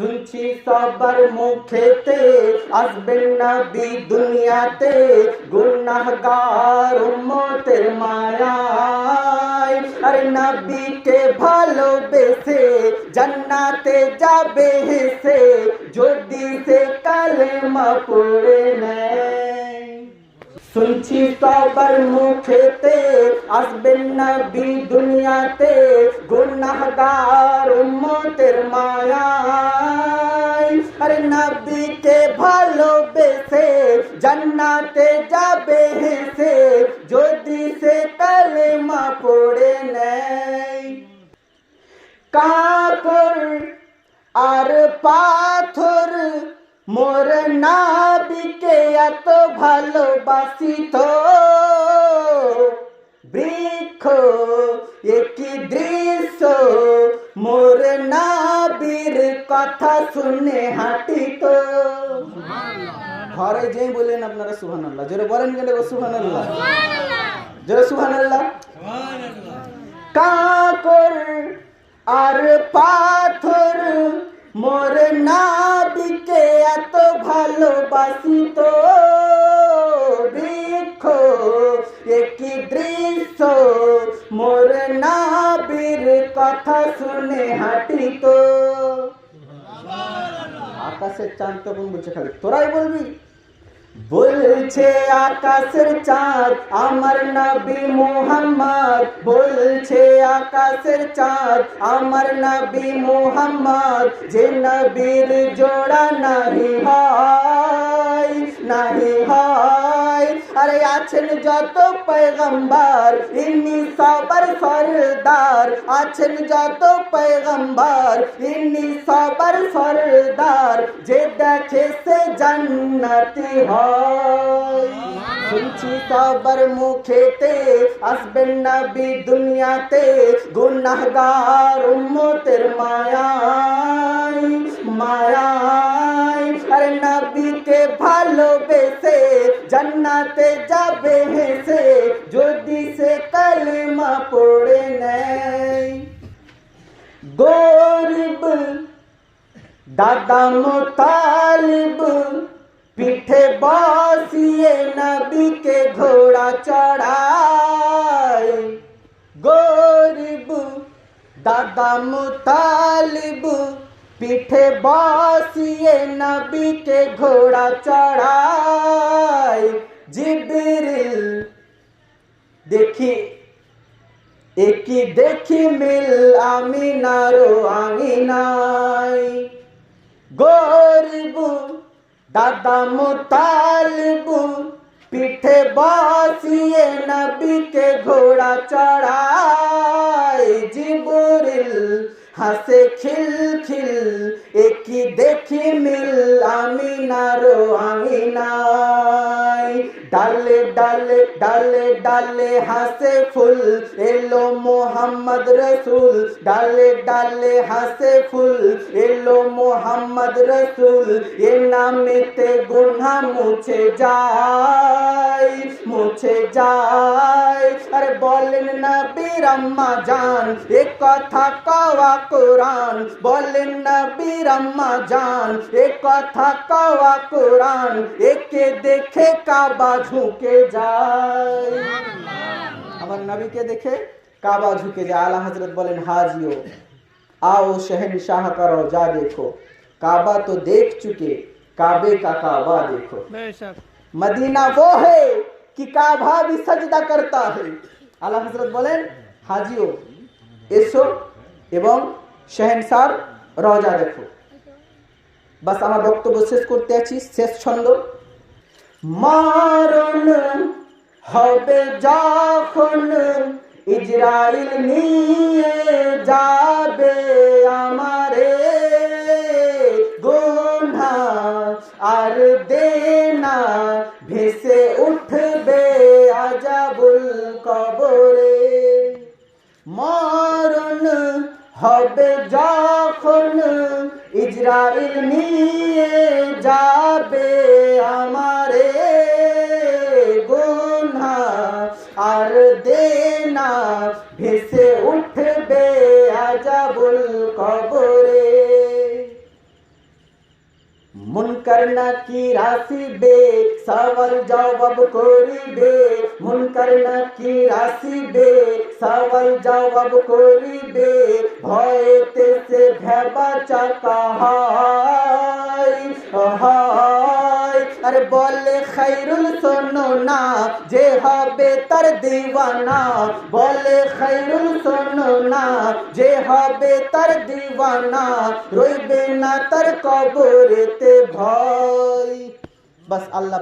শুনছি সবার মুখেতে, আসবেন নবী দুনিয়াতে, গুনাহগার উম্মতের মায়ায়। আরে নবীকে ভালোবেসে, জান্নাতে যাবে হেসে, যদি সে কালেমা পড়ে নেয়। শুনছি সবার মুখেতে, আসবেন নবী দুনিয়াতে, গুনাহগার উম্মতের মায়ায়। আরে নবীকে ভালোবেসে জান্নাতে যাবে হেসে, যদি সে কালেমা পড়ে নেয়। কাকর আর পাথর মোর নাবিকে এত ভালোবাসিত। বৃক্ষ একই দৃশ্য মোর নাবির কথা শুনে হাঁটিত। ঘরে যেই বললেন আপনারা সুহান আল্লাহ জোরে বলেন কেন সুহান আল্লাহ জোরে সুহান আল্লাহ কাকর আর পাথর মোর এত ভালোবাসিত বৃক্ষ একই দৃশ্য। মোর নাবির কথা শুনে হাঁটিত আকাশের চাঁদ তখন বলছে খালি? তোরাই বলবি? বলছে আকাশের চাঁদ, আমার নবী মোহাম্মদ। বলছে আকাশের চাঁদ, আমার নবী মোহাম্মদ। যে নবীর জোড়া নাহি হয়। নাহি হয়। আরে আছেন যত পয়গম্বর, ইনি সবার সরদার। আছেন যত পয়গম্বর, ইনি সবার সরদার। যে দেখে সে জান্নাতি হয়। শুনছি সবার মুখেতে আসবেন নবী দুনিয়াতে, গুনাহগার উম্মতের মায়ায় আরে নবীকে ভালোবেসে জান্নাতে যাবে হেসে যদি সে কালেমা পড়ে নেয় গরিব দাদা মোতালিব পিঠে বসিয়ে নবীকে ঘোড়া চড়ায় গরিব দাদা মুতালিব পিঠে বসিয়ে নবীকে ঘোড়া চড়ায় জিবরিল, দেখি, একই দেখি মিল আমিনারো আঙিনাই গরিব, দাদা মুতালিবু, পিঠে বসিয়ে নবীকে ঘোড়া চড়ায় জিবরিল হাসে খিল খিল একই দেখি মিল? আমিনারো আঙিনাই ডালে ডালে ডালে ডালে হাসে ফুল এলো মোহাম্মদ রসুল ডালে ডালে হাসে ফুল এলো মোহাম্মদ রসুল এ নামেতে গুনা মুছে যায় মুছে যায় আরে বলেন নবীর আম্মা জান এ কথা কওয়া কোরআন বলেন নবীর আম্মা জান এ কথা কওয়া কোরআন একে দেখে কাবা ঝুঁকে যায় আমার নবীকে দেখে কাবা ঝুঁকে যায় আলা হজরত বলেন হাজিও आओ शहनशाह का रोजा देखो काबा तो देख चुके काबे का काबा देखो बेशक मदीना वो है कि काबा भी सजदा करता है আল্লাহ হজরত বলেন হাজিও এসো এবং শেহেনসার রজা দেখো বাস আমার বক্তব্য শেষ করতে আছি শেষ ছন্দ মারণ হবে যখন ইজরায়েল নিয়ে যাবে আমারে গোনা আর দেনা ভেসে উঠবে হবে যখন ইজরায়েল নিয়ে যাবে আমারে গোনা আর দেনা ভেসে উঠবে আজাবুল কবরে। मुनकर की राशि बे सावर जाओ बब कोरी बे मुनकर की राशि बे सावर जाओ बब कोरी बे भय ते से भय बचा कहा? বলে খাইরুল শোনো না, যে হবে তার দিওয়ানা। বলে খাইরুল শোনো না, যে হবে তার দিওয়ানা। রইবে না তার কবরেতে ভয়। বাস আল্লাহ